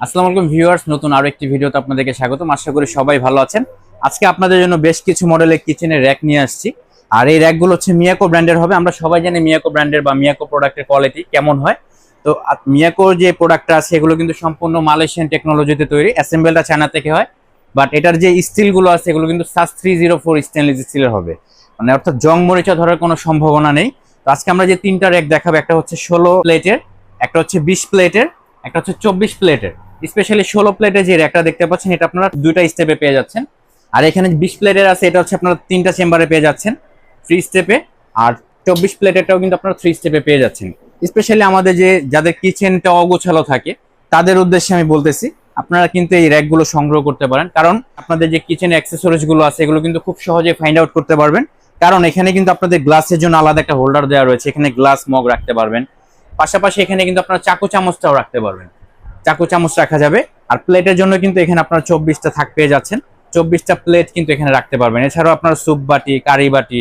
আসসালামু আলাইকুম ভিউয়ার্স, নতুন আরও একটি ভিডিওতে আপনাদেরকে স্বাগতম। আশা করি সবাই ভালো আছেন। আজকে আপনাদের জন্য বেশ কিছু মডেলের কিচেনের র্যাক নিয়ে আসছি। আর এই র্যাকগুলো হচ্ছে মিয়াকো ব্র্যান্ডের হবে। আমরা সবাই জানি মিয়াকো ব্র্যান্ডের বা মিয়াকো প্রোডাক্টের কোয়ালিটি কেমন হয়। তো মিয়াকোর যে প্রোডাক্টটা আছে, এগুলো কিন্তু সম্পূর্ণ মালয়েশিয়ান টেকনোলজিতে তৈরি। অ্যাসেম্বলটা চায়না থেকে হয়। বাট এটার যে স্টিলগুলো আছে, এগুলো কিন্তু SS three zero four stainless স্টিলের হবে। মানে অর্থাৎ জং মরিচা ধরার কোনো সম্ভাবনা নেই। তো আজকে আমরা যে তিনটা র্যাক দেখাবো, একটা হচ্ছে ষোলো প্লেটের একটা হচ্ছে বিশ প্লেটের একটা হচ্ছে চব্বিশ প্লেটের স্পেশালি ষোলো প্লেটের যে র্যাকটা দেখতে পাচ্ছেন, এটা আপনারা দুইটা স্টেপে পেয়ে যাচ্ছেন। আর এখানে বিশ প্লেটের আছে, এটা হচ্ছে আপনারা তিনটা চেম্বারে পেয়ে যাচ্ছেন থ্রি স্টেপে আর চব্বিশ প্লেটেরটাও কিন্তু আপনারা থ্রি স্টেপে পেয়ে যাচ্ছেন। স্পেশালি আমাদের যে, যাদের কিচেনটা অগোছালো থাকে, তাদের উদ্দেশ্যে আমি বলতেছি, আপনারা কিন্তু এই র্যাকগুলো সংগ্রহ করতে পারেন। কারণ আপনাদের যে কিচেন অ্যাক্সেসরিজগুলো আছে, এগুলো কিন্তু খুব সহজে ফাইন্ড আউট করতে পারবেন। কারণ এখানে কিন্তু আপনাদের গ্লাসের জন্য আলাদা একটা হোল্ডার দেওয়া রয়েছে, এখানে গ্লাস মগ রাখতে পারবেন। পাশাপাশি এখানে কিন্তু আপনারা চাকু চামচটাও রাখতে পারবেন। চাকু চামচ রাখা যাবে। আর প্লেটের জন্য কিন্তু এখানে আপনার চব্বিশটা থাক পেয়ে যাচ্ছেন। চব্বিশটা প্লেট কিন্তু এখানে রাখতে পারবেন। এছাড়াও আপনার স্যুপ বাটি, কারি বাটি,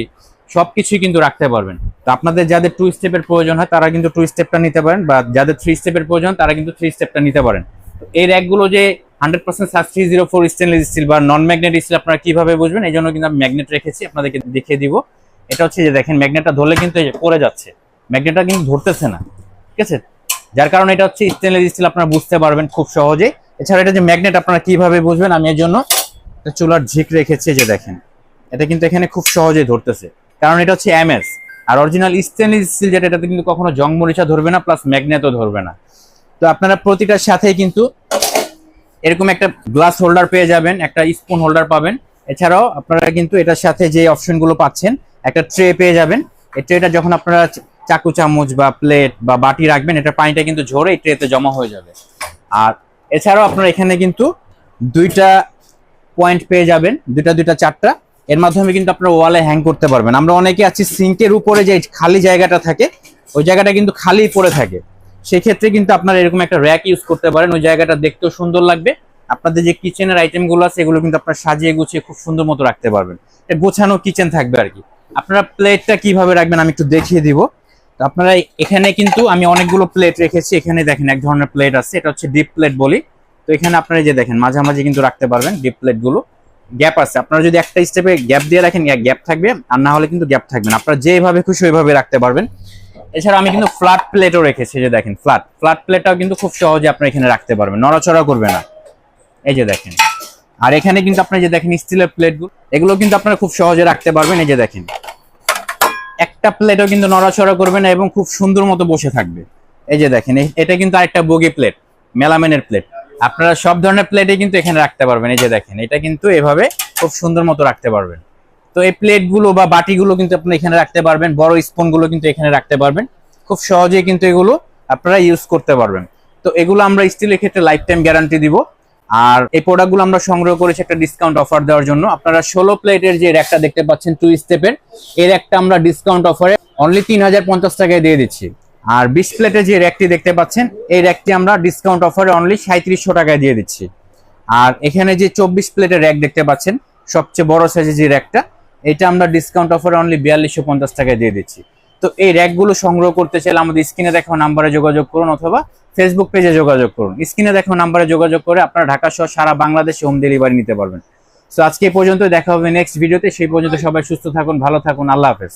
সবকিছুই কিন্তু রাখতে পারবেন। তো আপনাদের যাদের টু স্টেপের প্রয়োজন হয়, তারা কিন্তু টু স্টেপটা নিতে পারেন। বা যাদের থ্রি স্টেপের প্রয়োজন, তারা কিন্তু থ্রি স্টেপটা নিতে পারেন। তো এই র্যাকগুলো যে hundred percent SUS three zero four stainless steel বা নন ম্যাগনেট স্টিল আপনারা কীভাবে বুঝবেন, এই জন্য কিন্তু আমি ম্যাগনেট রেখেছি, আপনাদেরকে দেখিয়ে দিব। এটা হচ্ছে যে দেখেন ম্যাগনেটটা ধরলে কিন্তু পড়ে যাচ্ছে। ম্যাগনেটটা কিন্তু ধরতেছে না। ঠিক আছে? যার কারণে এটা হচ্ছে স্টেনলেস স্টিল আপনারা বুঝতে পারবেন খুব সহজেই এছাড়া এটা যে ম্যাগনেট আপনারা কীভাবে বুঝবেন? আমি এর জন্য চুলার ঝিক রেখেছি যে দেখেন। এটা কিন্তু এখানে খুব সহজেই ধরতেছে। কারণ এটা হচ্ছে এমএস আর অরিজিনাল স্টেনলেস স্টিল যেটা, এটাতে কিন্তু কখনো জং মরিচা ধরবে না প্লাস ম্যাগনেটও ধরবে না। তো আপনারা প্রতিটার সাথেই কিন্তু এরকম একটা গ্লাস হোল্ডার পেয়ে যাবেন, একটা স্পুন হোল্ডার পাবেন। এছাড়াও আপনারা কিন্তু এটার সাথে যে অপশনগুলো পাচ্ছেন, একটা ট্রে পেয়ে যাবেন। এই ট্রেটা যখন আপনারা চাকু চামচ বা প্লেট বা বাটি রাখবেন এটা পানিটা কিন্তু ঝরে ট্রেতে জমা হয়ে যাবে। আর এছাড়াও আপনারা এখানে কিন্তু দুইটা পয়েন্ট পেয়ে যাবেন, দুইটা দুইটা, চারটা। এর মাধ্যমে কিন্তু আপনারা ওয়ালে হ্যাং করতে পারবেন। আমরা অনেকে আছি সিঙ্কের উপরে যে খালি জায়গাটা থাকে, ওই জায়গাটা কিন্তু খালি পড়ে থাকে। সেক্ষেত্রে কিন্তু আপনারা এরকম একটা র্যাক ইউজ করতে পারেন, ওই জায়গাটা দেখতেও সুন্দর লাগবে। আপনাদের যে কিচেনের আইটেমগুলো আছে, এগুলো কিন্তু আপনারা সাজিয়ে গুছিয়ে খুব সুন্দর মতো রাখতে পারবেন। এটা গোছানো কিচেন থাকবে আর কি। আপনারা প্লেটটা কীভাবে রাখবেন আমি একটু দেখিয়ে দিব। আপনারা এখানে কিন্তু আমি অনেকগুলো প্লেট রেখেছি। এখানে দেখেন এক ধরনের প্লেট আছে, এটা হচ্ছে ডিপ প্লেট বলি। তো এখানে আপনারা যে দেখেন, মাঝামাঝি কিন্তু রাখতে পারবেন ডিপ প্লেটগুলো। গ্যাপ আছে। আপনারা যদি একটা স্টেপে গ্যাপ দিয়ে রাখেন গ্যাপ থাকবে, আর না হলে কিন্তু গ্যাপ থাকবে না। আপনারা যেভাবে খুশি ওইভাবে রাখতে পারবেন। এছাড়া আমি কিন্তু ফ্ল্যাট প্লেটও রেখেছি যে দেখেন ফ্ল্যাট ফ্ল্যাট প্লেটটাও কিন্তু খুব সহজে আপনারা এখানে রাখতে পারবেন, নড়াচড়া করবে না। এই যে দেখেন। আর এখানে কিন্তু আপনারা যে দেখেন স্টিলের প্লেটগুলো এগুলো কিন্তু আপনারা খুব সহজে রাখতে পারবেন, এই যে দেখেন। একটা প্লেটও কিন্তু নড়াচড়া করবে না এবং খুব সুন্দর মতো বসে থাকবে। এই যে দেখেন এটা কিন্তু আরেকটা বগি প্লেট মেলামেনের প্লেট আপনারা সব ধরনের প্লেটে কিন্তু এখানে রাখতে পারবেন। এই যে দেখেন, এটা কিন্তু এভাবে খুব সুন্দর মতো রাখতে পারবেন। তো এই প্লেটগুলো বা বাটিগুলো কিন্তু আপনি এখানে রাখতে পারবেন, বড় স্পুনগুলো কিন্তু এখানে রাখতে পারবেন। খুব সহজেই কিন্তু এগুলো আপনারা ইউজ করতে পারবেন। তো এগুলো আমরা স্টিলের ক্ষেত্রে লাইফ টাইম গ্যারান্টি দিব। আর এই প্রোডাক্টগুলো আমরা সংগ্রহ করেছি একটা ডিসকাউন্ট অফার দেওয়ার জন্য। আপনারা ষোলো প্লেটের যে র্যাকটা দেখতে পাচ্ছেন টু স্টেপের এর একটা আমরা ডিসকাউন্ট অফারে অনলি তিন হাজার পঞ্চাশ টাকায় দিয়ে দিচ্ছি। আর বিশ প্লেটের যে র্যাকটি দেখতে পাচ্ছেন, এই র্যাকটি আমরা ডিসকাউন্ট অফারে অনলি সাঁত্রিশশো টাকায় দিয়ে দিচ্ছি। আর এখানে যে চব্বিশ প্লেটের র্যাক দেখতে পাচ্ছেন, সবচেয়ে বড় সাইজের যে র্যাকটা এটা আমরা ডিসকাউন্ট অফারে অনলি বিয়াল্লিশশো পঞ্চাশ টাকায় দিয়ে দিচ্ছি। তো এই র্যাকগুলো সংগ্রহ করতে চাইলে আমাদের স্ক্রিনে দেখো নাম্বারে যোগাযোগ করুন অথবা ফেসবুক পেজে যোগাযোগ করুন। স্ক্রিনে দেখো নাম্বারে যোগাযোগ করে আপনারা ঢাকা সহ সারা বাংলাদেশে হোম ডেলিভারি নিতে পারবেন। তো আজকে পর্যন্ত দেখা হবে নেক্সট ভিডিওতে সেই পর্যন্ত সবাই সুস্থ থাকুন, ভালো থাকুন, আল্লাহ হাফেজ।